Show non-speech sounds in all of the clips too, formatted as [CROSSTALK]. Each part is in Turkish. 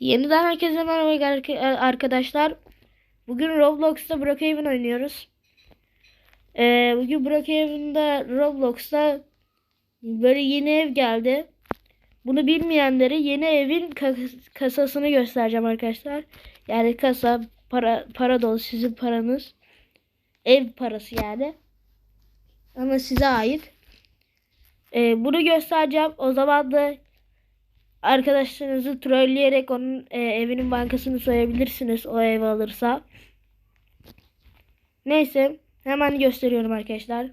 Yeniden herkese merhaba arka- arkadaşlar. Bugün Roblox'ta Brookhaven oynuyoruz. Ee, bugün Brookhaven'da Roblox'ta böyle yeni ev geldi. Bunu bilmeyenlere yeni evin ka- kasasını göstereceğim arkadaşlar. Yani kasa para para dolu sizin paranız. Ev parası yani. Ama size ait. Ee, bunu göstereceğim. O zaman da arkadaşlarınızı trolleyerek onun e, evinin bankasını soyabilirsiniz o ev alırsa. Neyse hemen gösteriyorum arkadaşlar.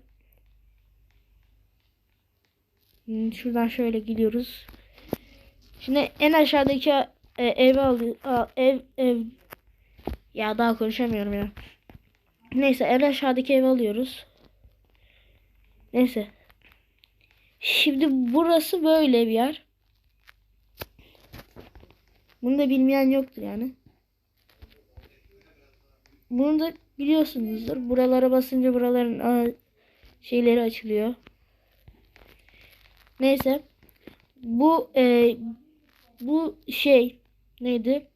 Hmm, Şuradan şöyle gidiyoruz. Şimdi en aşağıdaki e, ev aldı ev ev ya daha konuşamıyorum ya. Neyse en aşağıdaki ev alıyoruz. Neyse. Şimdi burası böyle bir yer. Bunu da bilmeyen yoktur yani. Bunu da biliyorsunuzdur. Buralara basınca buraların şeyleri açılıyor. Neyse. Bu e, bu şey neydi?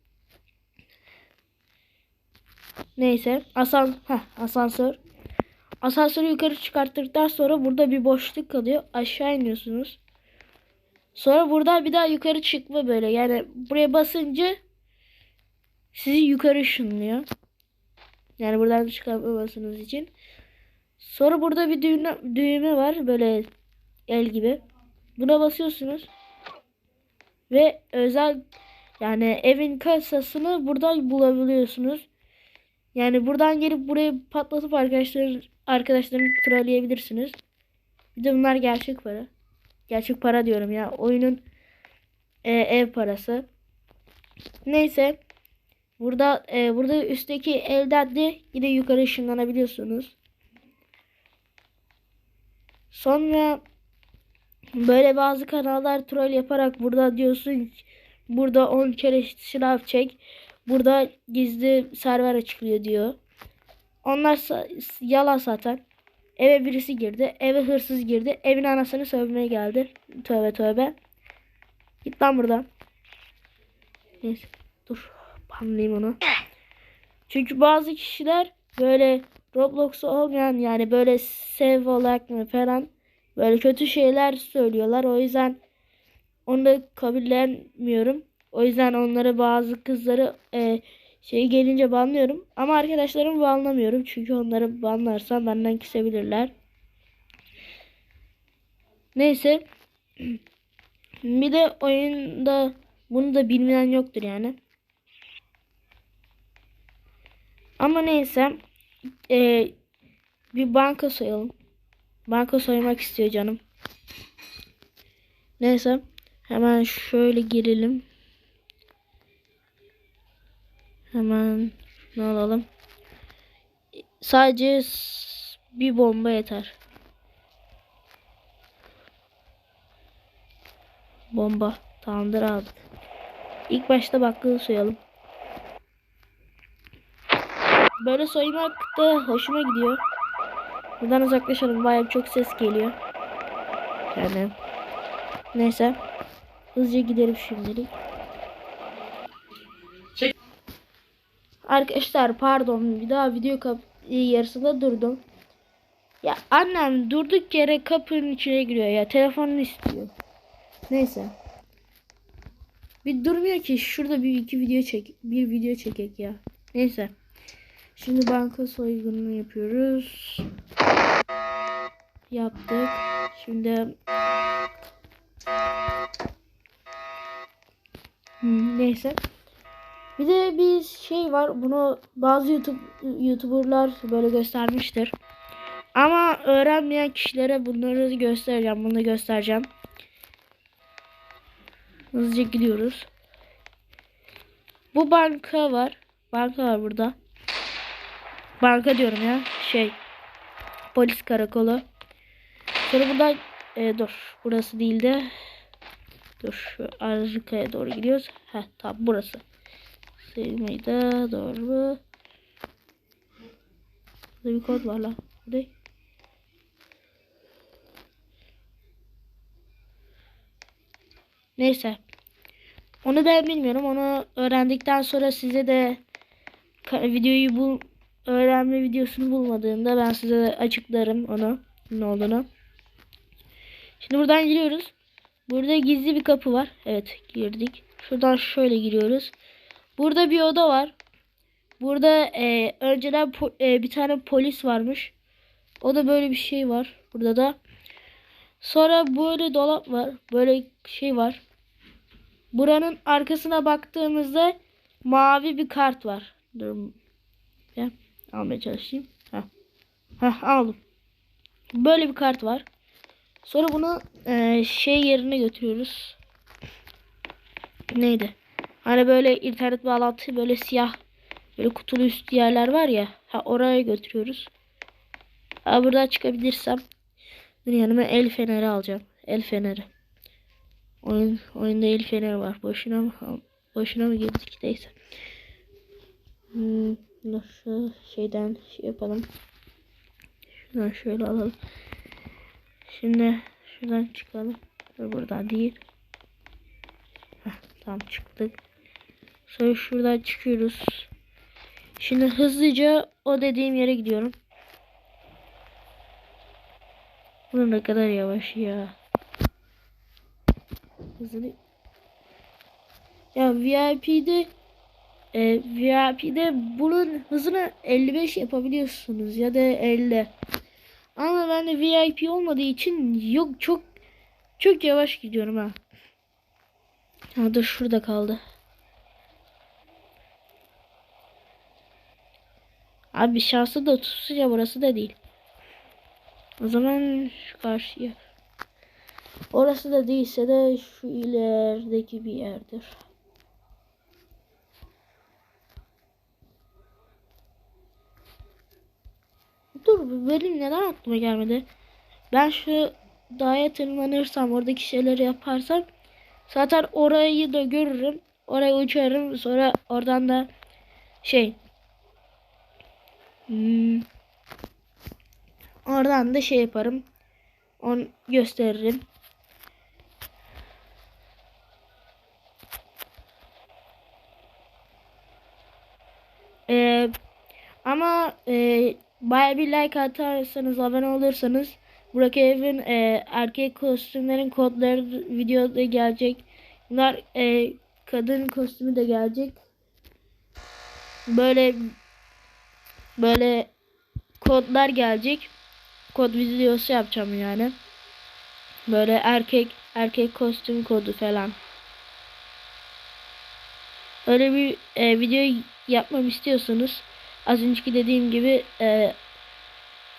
Neyse. Asan heh, asansör. Asansörü yukarı çıkarttıktan sonra burada bir boşluk kalıyor. Aşağı iniyorsunuz. Sonra buradan bir daha yukarı çıkma böyle. Yani buraya basınca sizi yukarı ışınlıyor. Yani buradan çıkartmamasınız için. Sonra burada bir düğme, düğme var. Böyle el gibi. Buna basıyorsunuz. Ve özel yani evin kasasını buradan bulabiliyorsunuz. Yani buradan gelip burayı patlatıp arkadaşlar arkadaşlarını trolleyebilirsiniz. Bir de bunlar gerçek para. Gerçek para diyorum ya. Oyunun e, ev parası. Neyse. Burada e, burada üstteki elden de yine yukarı ışınlanabiliyorsunuz. Sonra böyle bazı kanallar troll yaparak burada diyorsun burada 10 kere sınav çek. Burada gizli server açıklıyor diyor. Onlar yalan zaten. Eve birisi girdi. Eve hırsız girdi. Evin anasını sövmeye geldi. Tövbe tövbe. Git lan buradan. Neyse. Dur. Banlayayım onu. Çünkü bazı kişiler böyle Roblox'ta olmayan yani böyle sev olarak mı falan böyle kötü şeyler söylüyorlar. O yüzden onu da kabullenmiyorum. O yüzden onları bazı kızları e, şey gelince banlıyorum. Ama arkadaşlarımı banlamıyorum. Çünkü onları banlarsam benden küsebilirler. Neyse. [CLEARS THROAT] Bir de oyunda bunu da bilmeyen yoktur yani. Ama neyse. e, bir banka soyalım. Banka soymak istiyor canım. Neyse. Hemen şöyle girelim. Hemen ne alalım? Sadece bir bomba yeter. Bomba. Tamamdır aldık. İlk başta bakkalı soyalım. Böyle soymak da hoşuma gidiyor. Buradan uzaklaşalım. Bayağı çok ses geliyor. Yani. Neyse. Hızlıca gidelim şimdilik. Arkadaşlar pardon bir daha video kap yarısında durdum. Ya annem durduk yere kapının içine giriyor ya telefonunu istiyor. Neyse. Bir durmuyor ki şurada bir iki video çek bir video çekek ya. Neyse. Şimdi banka soygununu yapıyoruz. Yaptık. Şimdi neyse. Bir de bir şey var. Bunu bazı YouTube YouTuber'lar böyle göstermiştir. Ama öğrenmeyen kişilere bunları göstereceğim. Bunu göstereceğim. Hızlıca gidiyoruz. Bu banka var. Banka var burada. Banka diyorum ya. Şey. Polis karakolu. Sonra burada e, dur. Burası değil de dur şu arkaya doğru gidiyoruz. Heh tamam burası. Sevmeyi de doğru. Burada bir kod var lan. Bu ne? Neyse. Onu ben bilmiyorum. Onu öğrendikten sonra size de videoyu bul öğrenme videosunu bulmadığımda ben size açıklarım onu ne olduğunu. Şimdi buradan giriyoruz. Burada gizli bir kapı var. Evet girdik. Şuradan şöyle giriyoruz. Burada bir oda var. Burada e, önceden e, bir tane polis varmış. O da böyle bir şey var. Burada da. Sonra böyle dolap var. Böyle şey var. Buranın arkasına baktığımızda mavi bir kart var. Dur. Ya, almaya çalışayım. Heh. Heh, aldım. Böyle bir kart var. Sonra bunu e, şey yerine götürüyoruz. Neydi? Hani böyle internet bağlantı böyle siyah böyle kutulu üstü yerler var ya. Ha oraya götürüyoruz. Ha buradan çıkabilirsem dur yanıma el feneri alacağım. El feneri. Oyun oyunda el feneri var. Boşuna mı boşuna mı girdik neyse. Hmm, nasıl şeyden şey yapalım. Şuradan şöyle alalım. Şimdi şuradan çıkalım. Dur buradan değil. Heh, tamam çıktık. Sonra şuradan çıkıyoruz. Şimdi hızlıca o dediğim yere gidiyorum. Bu ne kadar yavaş ya. Hızlı. Ya VIP'de e, VIP'de bunun hızını 55 yapabiliyorsunuz ya da 50. Ama ben de VIP olmadığı için yok çok çok yavaş gidiyorum ha. Ha dur şurada kaldı. Abi şansı da tutsunca burası da değil. O zaman şu karşıya. Orası da değilse de şu ilerideki bir yerdir. Dur benim neden aklıma gelmedi? Ben şu dağa tırmanırsam oradaki şeyleri yaparsam zaten orayı da görürüm. Oraya uçarım sonra oradan da şey hmm, oradan da şey yaparım. Onu gösteririm. Ee, ama e, baya bir like atarsanız abone olursanız Burak Evin e, erkek kostümlerin kodları videoda gelecek. Bunlar e, kadın kostümü de gelecek. Böyle böyle kodlar gelecek. Kod videosu yapacağım yani. Böyle erkek erkek kostüm kodu falan. Öyle bir e, video yapmam istiyorsanız az önceki dediğim gibi e,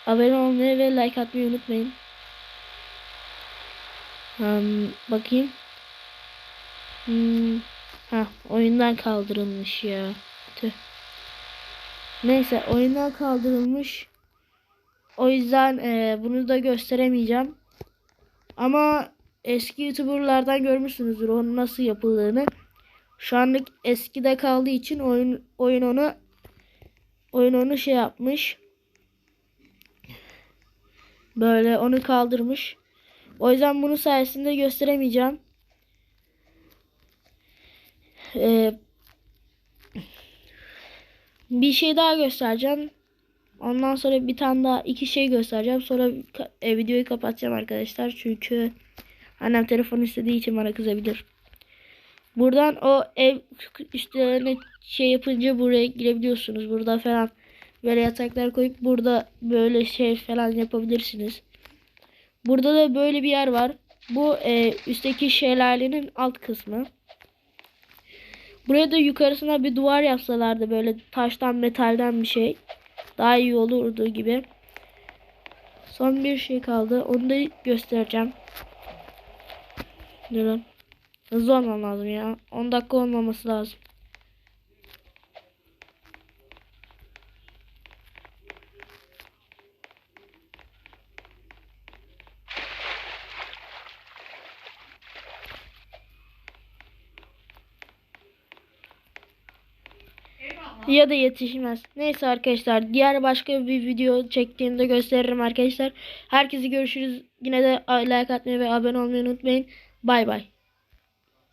abone olmayı ve like atmayı unutmayın. Um, bakayım. Hmm, ha oyundan kaldırılmış ya. Tüh. Neyse oyundan kaldırılmış. O yüzden e, bunu da gösteremeyeceğim. Ama eski youtuberlardan görmüşsünüzdür onun nasıl yapıldığını. Şu anlık eskide kaldığı için oyun oyun onu oyun onu şey yapmış. Böyle onu kaldırmış. O yüzden bunu sayesinde gösteremeyeceğim. Ee, bir şey daha göstereceğim. Ondan sonra bir tane daha iki şey göstereceğim. Sonra e, videoyu kapatacağım arkadaşlar. Çünkü annem telefon istediği için bana kızabilir. Buradan o ev üstlerine şey yapınca buraya girebiliyorsunuz. Burada falan böyle yataklar koyup burada böyle şey falan yapabilirsiniz. Burada da böyle bir yer var. Bu e, üstteki şelalenin alt kısmı. Buraya da yukarısına bir duvar yapsalardı böyle taştan metalden bir şey. Daha iyi olurdu gibi. Son bir şey kaldı. Onu da göstereceğim. Durun. Hızlı olmam lazım ya. 10 dakika olmaması lazım. Ya da yetişmez. Neyse arkadaşlar diğer başka bir video çektiğimde gösteririm arkadaşlar. Herkese görüşürüz. Yine de like atmayı ve abone olmayı unutmayın. Bay bay.